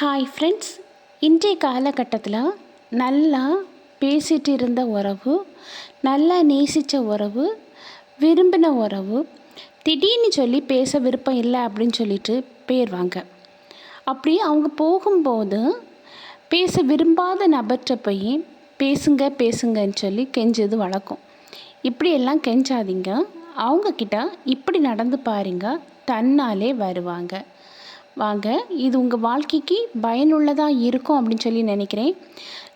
Hi friends இன்றைய காலகட்டத்தில் நல்லா பேசிகிட்டு இருந்த உறவு நல்லா நேசித்த உறவு விரும்பின உறவு திடீர்னு சொல்லி பேச விருப்பம் இல்லை அப்படின்னு சொல்லிட்டு போயிடுவாங்க. அப்படி அவங்க போகும்போது பேச விரும்பாத நபர்கிட்ட போய் பேசுங்க பேசுங்கன்னு சொல்லி கெஞ்சது வழக்கம். இப்படியெல்லாம் கெஞ்சாதீங்க. அவங்கக்கிட்ட இப்படி நடந்து பாருங்க தன்னாலே வருவாங்க. வாங்க. இது உங்கள் வாழ்க்கைக்கு பயனுள்ளதாக இருக்கும் அப்படின்னு சொல்லி நினைக்கிறேன்.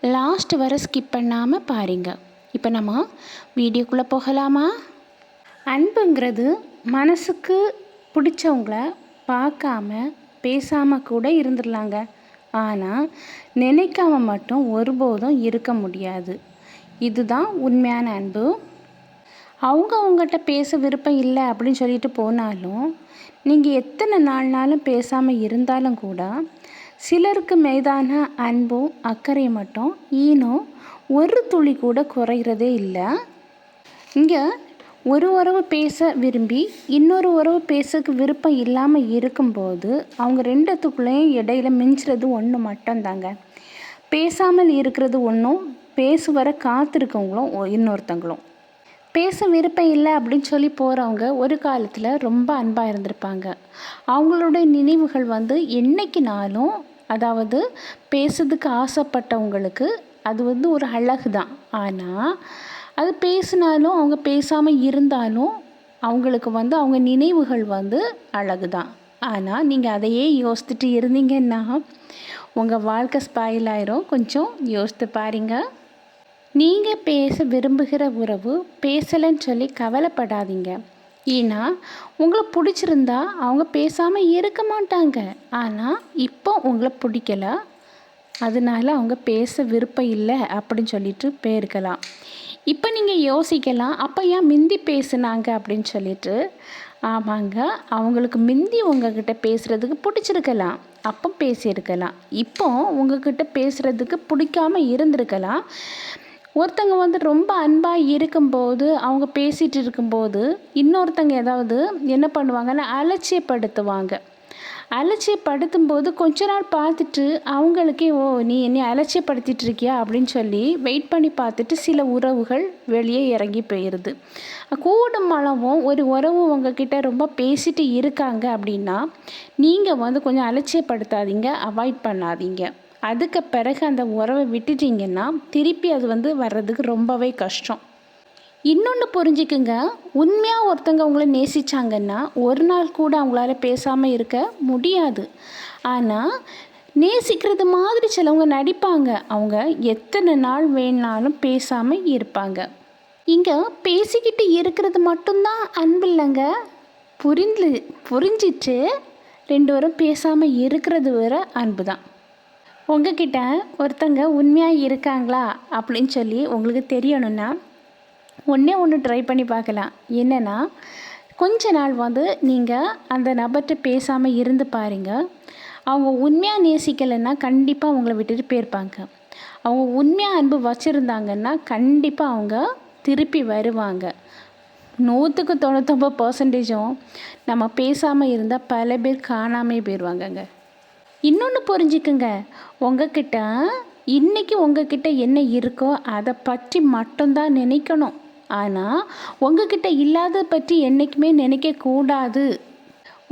லாஸ்ட் வர ஸ்கிப் பண்ணாமல் பாருங்க. இப்போ நம்ம வீடியோக்குள்ளே போகலாமா? அன்புங்கிறது மனசுக்கு பிடிச்சவங்கள பார்க்காம பேசாமல் கூட இருந்துடலாங்க. ஆனால் நினைக்காம மட்டும் ஒருபோதும் இருக்க முடியாது. இதுதான் உண்மையான அன்பு. அவங்க அவங்ககிட்ட பேச விருப்பம் இல்லை அப்படின்னு சொல்லிட்டு போனாலும் நீங்கள் எத்தனை நாள்னாலும் பேசாமல் இருந்தாலும் கூட சிலருக்கு மீதான அன்பும் அக்கறை மட்டும் ஈனும் ஒரு துளி கூட குறைகிறதே இல்லை. இங்கே ஒரு உறவு பேச விரும்பி இன்னொரு உறவு பேசக்கு விருப்பம் இல்லாமல் இருக்கும்போது அவங்க ரெண்டுத்துக்குள்ளேயும் இடையில மிஞ்சுறது ஒன்று மட்டும்தாங்க. பேசாமல் இருக்கிறது ஒன்றும் பேசுவர காத்திருக்கவங்களும் ஒ- இன்னொருத்தங்களும். பேச விருப்பம் இல்லை அப்படின்னு சொல்லி போகிறவங்க ஒரு காலத்தில் ரொம்ப அன்பாக இருந்திருப்பாங்க. அவங்களுடைய நினைவுகள் வந்து என்னைக்குனாலும் அதாவது பேசுறதுக்கு ஆசைப்பட்டவங்களுக்கு அது வந்து ஒரு அழகு தான். ஆனால் அது பேசினாலும் அவங்க பேசாமல் இருந்தாலும் அவங்களுக்கு வந்து அவங்க நினைவுகள் வந்து அழகு தான். ஆனால் நீங்கள் அதையே யோசித்துட்டு இருந்தீங்கன்னா உங்கள் வாழ்க்கை ஸ்பாயில் ஆயிரும். கொஞ்சம் யோசித்து பாருங்கள் நீங்கள் பேச விரும்புகிற உறவு பேசலைன்னு சொல்லி கவலைப்படாதீங்க. ஏன்னா உங்களை பிடிச்சிருந்தா அவங்க பேசாமல் இருக்க மாட்டாங்க. ஆனால் இப்போ உங்களை பிடிக்கல. அதனால அவங்க பேச விருப்பம் இல்லை அப்படின்னு சொல்லிட்டு போயிருக்கலாம். இப்போ நீங்கள் யோசிக்கலாம் அப்போ ஏன் மிந்தி பேசுனாங்க அப்படின்னு சொல்லிட்டு? ஆமாங்க அவங்களுக்கு மிந்தி உங்ககிட்ட பேசுகிறதுக்கு பிடிச்சிருக்கலாம். அப்போ பேசியிருக்கலாம். இப்போ உங்ககிட்ட பேசுகிறதுக்கு பிடிக்காம இருந்திருக்கலாம். ஒருத்தங்க வந்து ரொம்ப அன்பாக இருக்கும்போது அவங்க பேசிகிட்டு இருக்கும்போது இன்னொருத்தங்க ஏதாவது என்ன பண்ணுவாங்கன்னா அலட்சியப்படுத்துவாங்க. அலட்சியப்படுத்தும் போது கொஞ்ச நாள் பார்த்துட்டு அவங்களுக்கே ஓ நீ என்னை அலட்சியப்படுத்திட்டு இருக்கியா? அப்படின்னு சொல்லி வெயிட் பண்ணி பார்த்துட்டு சில உறவுகள் வெளியே இறங்கி போயிடுது கூடும் அளவும் ஒரு உறவு உங்ககிட்ட ரொம்ப பேசிட்டு இருக்காங்க அப்படின்னா நீங்கள் வந்து கொஞ்சம் அலட்சியப்படுத்தாதீங்க அவாய்ட் பண்ணாதீங்க. அதுக்கு பிறகு அந்த உறவை விட்டுட்டிங்கன்னா திருப்பி அது வந்து வர்றதுக்கு ரொம்பவே கஷ்டம். இன்னொன்று புரிஞ்சுக்குங்க. உண்மையாக ஒருத்தங்க உங்களை நேசிச்சாங்கன்னா ஒரு நாள் கூட அவங்களால பேசாமல் இருக்க முடியாது. ஆனால் நேசிக்கிறது மாதிரி சிலவங்க நடிப்பாங்க. அவங்க எத்தனை நாள் வேணாலும் பேசாமல் இருப்பாங்க. இங்கே பேசிக்கிட்டு இருக்கிறது மட்டும்தான் அன்பு இல்லைங்க. புரிந்து புரிஞ்சிட்டு ரெண்டு பேரும் பேசாமல் இருக்கிறது வேற அன்பு தான் உங்ககிட்ட ஒருத்தங்க உண்மையாக இருக்காங்களா அப்படின்னு சொல்லி உங்களுக்கு தெரியணும்னா ஒன்றே ஒன்று ட்ரை பண்ணி பார்க்கலாம். என்னென்னா கொஞ்ச நாள் வந்து நீங்கள் அந்த நபர்கிட்ட பேசாமல் இருந்து பாருங்க. அவங்க உண்மையாக நேசிக்கலைன்னா கண்டிப்பாக அவங்கள விட்டுட்டு போயிருப்பாங்க. அவங்க உண்மையாக அன்பு வச்சுருந்தாங்கன்னா கண்டிப்பாக அவங்க திருப்பி வருவாங்க. நூற்றுக்கு தொண்ணூத்தொம்பது பர்சன்டேஜும் நம்ம பேசாமல் இருந்தால் பல பேர் காணாமே போயிடுவாங்கங்க இன்னொன்று புரிஞ்சுக்குங்க. உங்ககிட்ட இன்னைக்கு உங்ககிட்ட என்ன இருக்கோ அதை பற்றி மட்டும்தான் நினைக்கணும். ஆனால் உங்ககிட்ட இல்லாத பற்றி என்றைக்குமே நினைக்கக்கூடாது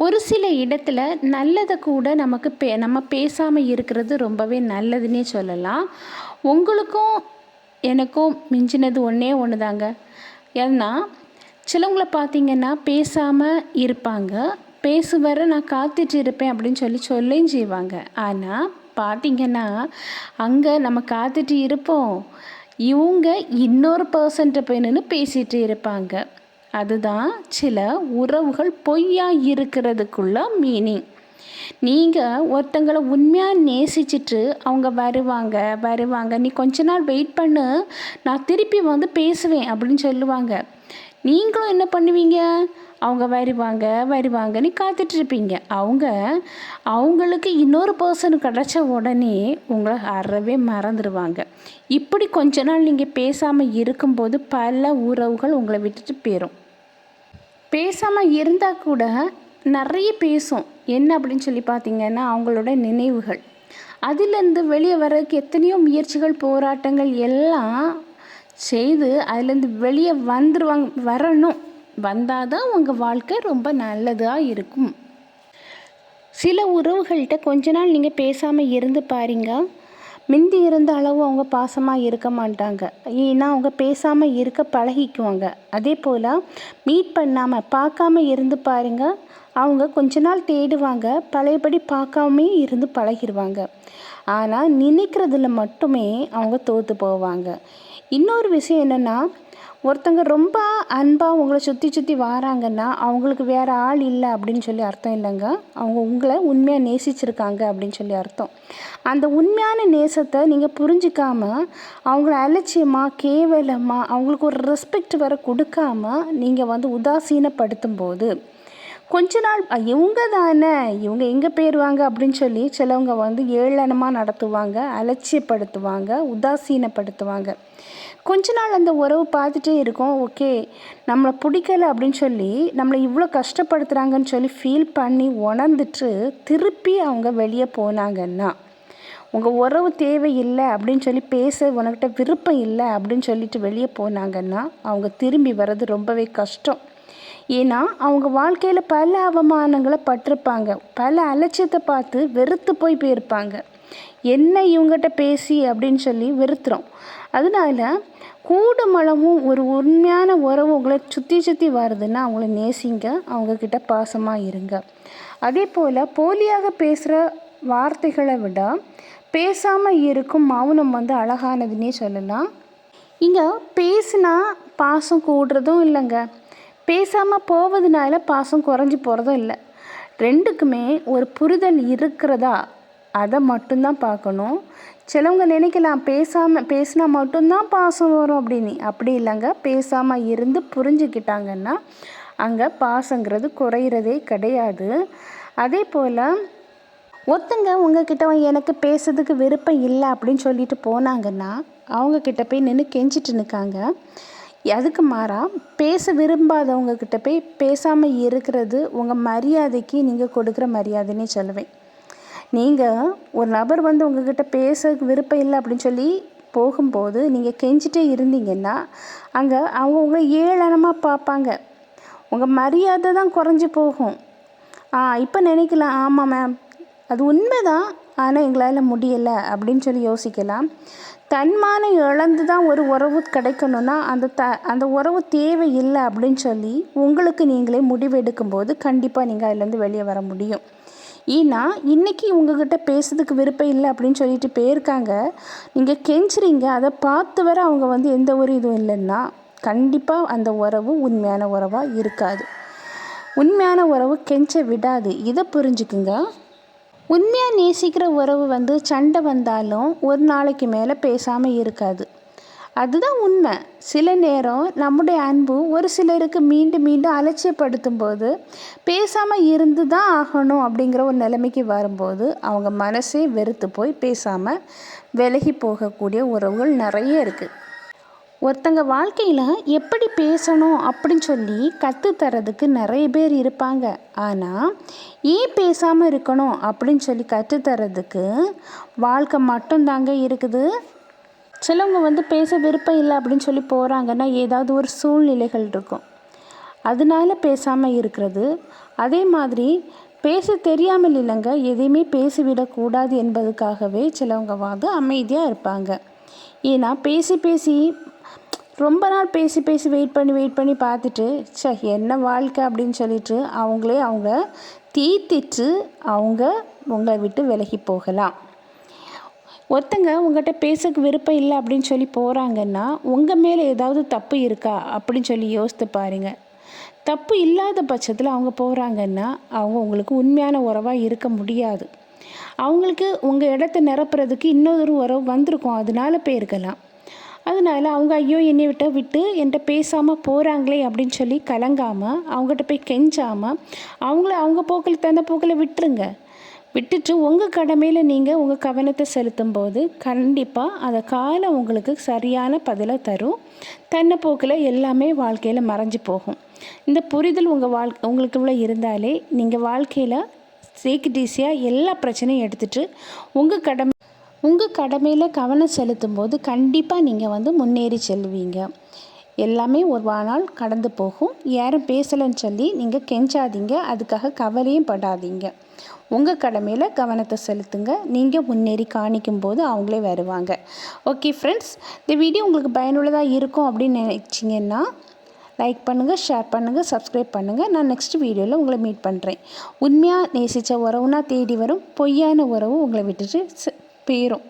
ஒரு சில இடத்துல நல்லதை கூட நமக்கு பே நம்ம பேசாமல் இருக்கிறது ரொம்பவே நல்லதுன்னே சொல்லலாம். உங்களுக்கும் எனக்கும் மிஞ்சினது ஒன்றே ஒன்று தாங்க ஏன்னா சிலவங்களை பார்த்தீங்கன்னா பேசாமல் இருப்பாங்க. பேசுவர நான் காத்துட்டு இருப்பேன் அப்படின்னு சொல்லி சொல்லையும் செய்வாங்க. ஆனால் பார்த்தீங்கன்னா அங்கே நம்ம காத்துட்டு இருப்போம். இவங்க இன்னொரு பர்சன்ட்ட போய் நின்று பேசிகிட்டு இருப்பாங்க. அதுதான் சில உறவுகள் பொய்யாக இருக்கிறதுக்குள்ள மீனிங் நீங்கள் ஒருத்தங்களை உண்மையாக நேசிச்சிட்டு அவங்க வருவாங்க வருவாங்க. நீ கொஞ்ச நாள் வெயிட் பண்ணு நான் திருப்பி வந்து பேசுவேன் அப்படின்னு சொல்லுவாங்க. நீங்களும் என்ன பண்ணுவீங்க? அவங்க வருவாங்க வருவாங்கன்னு காத்துட்ருப்பீங்க. அவங்க அவங்களுக்கு இன்னொரு பர்சன் கிடச்ச உடனே உங்களை அறவே மறந்துடுவாங்க இப்படி கொஞ்ச நாள் நீங்கள் பேசாமல் இருக்கும்போது பல உறவுகள் உங்களை விட்டுட்டு போயிடும் பேசாமல் இருந்தால் கூட நிறைய பேசும். என்ன அப்படின்னு சொல்லி பார்த்தீங்கன்னா அவங்களோட நினைவுகள். அதிலேருந்து வெளியே வர்றதுக்கு எத்தனையோ முயற்சிகள் போராட்டங்கள் எல்லாம் செய்து அதுலேருந்து வெளியே வந்துடுவாங்க வரணும். வந்தால் தான் உங்கள் வாழ்க்கை ரொம்ப நல்லதாக இருக்கும். சில உறவுகள்கிட்ட கொஞ்ச நாள் நீங்கள் பேசாமல் இருந்து பாருங்க. முந்தி இருந்த அளவு அவங்க பாசமாக இருக்க மாட்டாங்க. ஏன்னா அவங்க பேசாமல் இருக்க பழகிக்குவாங்க. அதே போல் மீட் பண்ணாமல் பார்க்காம இருந்து பாருங்க. அவங்க கொஞ்ச நாள் தேடுவாங்க. பழையபடி பார்க்காமே இருந்து பழகிடுவாங்க ஆனால் நினைக்கிறதுல மட்டுமே அவங்க தோற்று போவாங்க. இன்னொரு விஷயம் என்னென்னா ஒருத்தங்க ரொம்ப அன்பாக உங்களை சுற்றி சுற்றி வாராங்கன்னா அவங்களுக்கு வேறு ஆள் இல்லை அப்படின்னு சொல்லி அர்த்தம் இல்லைங்க. அவங்க உங்களை உண்மையாக நேசிச்சிருக்காங்க அப்படின்னு சொல்லி அர்த்தம். அந்த உண்மையான நேசத்தை நீங்கள் புரிஞ்சிக்காமல் அவங்கள அலட்சியமாக கேவலமாக அவங்களுக்கு ஒரு ரெஸ்பெக்ட் வர கொடுக்காம நீங்கள் வந்து உதாசீனப்படுத்தும் போது கொஞ்ச நாள் இவங்க தானே இவங்க எங்கே போயிடுவாங்க அப்படின்னு சொல்லி சிலவங்க வந்து ஏளனமாக நடத்துவாங்க அலட்சியப்படுத்துவாங்க உதாசீனப்படுத்துவாங்க. கொஞ்ச நாள் அந்த உறவு பார்த்துட்டே இருக்கோம். ஓகே நம்மளை பிடிக்கல அப்படின்னு சொல்லி நம்மளை இவ்வளோ கஷ்டப்படுத்துகிறாங்கன்னு சொல்லி ஃபீல் பண்ணி உணர்ந்துட்டு திருப்பி அவங்க வெளியே போனாங்கன்னா உங்கள் உறவு தேவையில்லை அப்படின்னு சொல்லி பேச உனக்கிட்ட விருப்பம் இல்லை அப்படின்னு சொல்லிட்டு வெளியே போனாங்கன்னா அவங்க திரும்பி வர்றது ரொம்பவே கஷ்டம். ஏன்னா அவங்க வாழ்க்கையில் பல அவமானங்களை பட்டிருப்பாங்க. பல அலட்சியத்தை பார்த்து வெறுத்து போய் போயிருப்பாங்க. என்ன இவங்ககிட்ட பேசி அப்படின்னு சொல்லி வெறுத்துறோம் அதனால கூடுமளவும் ஒரு உண்மையான உறவு உங்களை சுற்றி சுற்றி வருதுன்னா அவங்கள நேசிங்க அவங்கக்கிட்ட பாசமாக இருங்க. அதே போல் போலியாக பேசுகிற வார்த்தைகளை விட பேசாமல் இருக்கும் மௌனம் வந்து அழகானதுன்னே சொல்லலாம். இங்கே பேசினா பாசம் கூடுறதும் இல்லைங்க. பேசாமல் போவதுனால பாசம் குறைஞ்சி போகிறதும் இல்லை. ரெண்டுக்குமே ஒரு புரிதல் இருக்கிறதா அதை மட்டும்தான் பார்க்கணும். சிலவங்க நினைக்கலாம் பேசாமல் பேசினா மட்டும்தான் பாசம் வரும் அப்படின்னு. அப்படி இல்லைங்க. பேசாமல் இருந்து புரிஞ்சுக்கிட்டாங்கன்னா அங்கே பாசங்கிறது குறையிறதே கிடையாது. அதே போல் ஒருத்தங்க உங்ககிட்ட எனக்கு பேசுறதுக்கு விருப்பம் இல்லை அப்படின்னு சொல்லிட்டு போனாங்கன்னா அவங்கக்கிட்ட போய் நின்று கெஞ்சிட்டு நிற்காங்க அதுக்கு மாறாக பேச விரும்பாதவங்கக்கிட்ட போய் பேசாமல் இருக்கிறது உங்கள் மரியாதைக்கு நீங்கள் கொடுக்குற மரியாதைன்னே சொல்லுவேன். நீங்கள் ஒரு நபர் வந்து உங்ககிட்ட பேச விருப்பம் இல்லை அப்படின்னு சொல்லி போகும்போது நீங்கள் கெஞ்சிட்டே இருந்தீங்கன்னா அங்கே அவங்க உங்களை ஏளனமாக பார்ப்பாங்க. உங்கள் மரியாதை தான் குறைஞ்சி போகும். ஆ இப்போ நினைக்கலாம் ஆமாம் மேம் அது உண்மைதான் ஆனால் எங்களால் முடியலை அப்படின்னு சொல்லி யோசிக்கலாம். தன்மானம் இழந்து தான் ஒரு உறவு கிடைக்கணும்னா அந்த த அந்த உறவு தேவையில்லை அப்படின்னு சொல்லி உங்களுக்கு நீங்களே முடிவெடுக்கும்போது கண்டிப்பாக நீங்கள் அதுலேருந்து வெளியே வர முடியும். ஏன்னா இன்றைக்கி உங்ககிட்ட பேசுறதுக்கு விருப்பம் இல்லை அப்படின்னு சொல்லிட்டு போயிருக்காங்க. நீங்கள் கெஞ்சுறீங்க. அதை பார்த்து வர அவங்க வந்து எந்த ஒரு இதுவும் இல்லைன்னா கண்டிப்பாக அந்த உறவு உண்மையான உறவாக இருக்காது. உண்மையான உறவு கெஞ்ச விடாது. இதை புரிஞ்சுக்குங்க. உண்மையாக நேசிக்கிற உறவு வந்து சண்டை வந்தாலும் ஒரு நாளைக்கு மேலே பேசாமல் இருக்காது. அதுதான் உண்மை. சில நேரம் நம்முடைய அன்பு ஒரு சிலருக்கு மீண்டும் மீண்டும் அலட்சியப்படுத்தும் போது பேசாமல் இருந்து தான் ஆகணும் அப்படிங்கிற ஒரு நிலைமைக்கு வரும்போது அவங்க மனசே வெறுத்து போய் பேசாமல் விலகி போகக்கூடிய உறவுகள் நிறைய இருக்குது ஒருத்தங்க வாழ்க்கையில் எப்படி பேசணும் அப்படின்னு சொல்லி கற்றுத்தரதுக்கு நிறைய பேர் இருப்பாங்க. ஆனால் ஏன் பேசாமல் இருக்கணும் அப்படின்னு சொல்லி கற்றுத்தரதுக்கு வாழ்க்கை மட்டும்தாங்க இருக்குது. சிலவங்க வந்து பேச விருப்பம் இல்லை அப்படின்னு சொல்லி போகிறாங்கன்னா ஏதாவது ஒரு சூழ்நிலைகள் இருக்கும். அதனால பேசாமல் இருக்கிறது. அதே மாதிரி பேச தெரியாமல் இல்லைங்க. எதையுமே பேசிவிடக்கூடாது என்பதுக்காகவே சிலவங்க வந்து அமைதியாக இருப்பாங்க. ஏன்னா பேசி பேசி ரொம்ப நாள் பேசி பேசி வெயிட் பண்ணி வெயிட் பண்ணி பார்த்துட்டு ச என்ன வாழ்க்கை அப்படின்னு சொல்லிட்டு அவங்களே அவங்க தீத்திட்டு அவங்க உங்களை விட்டு விலகி போகலாம். ஒருத்தங்க உங்கள்கிட்ட பேசக்கு விருப்பம் இல்லை அப்படின்னு சொல்லி போகிறாங்கன்னா உங்கள் மேலே ஏதாவது தப்பு இருக்கா அப்படின்னு சொல்லி யோசித்து பாருங்க. தப்பு இல்லாத பட்சத்தில் அவங்க போகிறாங்கன்னா அவங்க உங்களுக்கு உண்மையான உறவாக இருக்க முடியாது. அவங்களுக்கு உங்கள் இடத்த நிரப்புறதுக்கு இன்னொரு உறவு வந்திருக்கும். அதனால போயிருக்கலாம். அதனால அவங்க ஐயோ என்னை விட்ட விட்டு என்கிட்ட பேசாமல் போகிறாங்களே அப்படின்னு சொல்லி கலங்காமல் அவங்ககிட்ட போய் கெஞ்சாமல் அவங்கள அவங்க போக்கில் தந்த போக்கில் விட்டுருங்க. விட்டுட்டு உங்கள் கடமையில் நீங்கள் உங்கள் கவனத்தை செலுத்தும் போது கண்டிப்பாக அதை காலம் உங்களுக்கு சரியான பதிலை தரும். தன்னை போக்கில் எல்லாமே வாழ்க்கையில் மறைஞ்சு போகும். இந்த புரிதல் உங்கள் வாழ் உங்களுக்கு உள்ள இருந்தாலே நீங்கள் வாழ்க்கையில் டேக் ஈஸியாக எல்லா பிரச்சனையும் எடுத்துகிட்டு உங்கள் கடமை உங்கள் கடமையில் கவனம் செலுத்தும் போது கண்டிப்பாக நீங்கள் வந்து முன்னேறி செல்வீங்க. எல்லாமே ஒரு நாள் கடந்து போகும். யாரும் பேசலைன்னு சொல்லி நீங்கள் கெஞ்சாதீங்க. அதுக்காக கவலையும் படாதீங்க. உங்கள் கடமையில் கவனத்தை செலுத்துங்க. நீங்கள் முன்னேறி காணிக்கும் போது அவங்களே வருவாங்க. ஓகே ஃப்ரெண்ட்ஸ் இந்த வீடியோ உங்களுக்கு பயனுள்ளதாக இருக்கும் அப்படின்னு நினச்சிங்கன்னா லைக் பண்ணுங்கள் ஷேர் பண்ணுங்கள் சப்ஸ்கிரைப் பண்ணுங்கள் நான் நெக்ஸ்ட் வீடியோவில் உங்களை மீட் பண்ணுறேன் உண்மையாக நேசித்த உறவுனா தேடி வரும். பொய்யான உறவு உங்களை விட்டுட்டு போயிடும்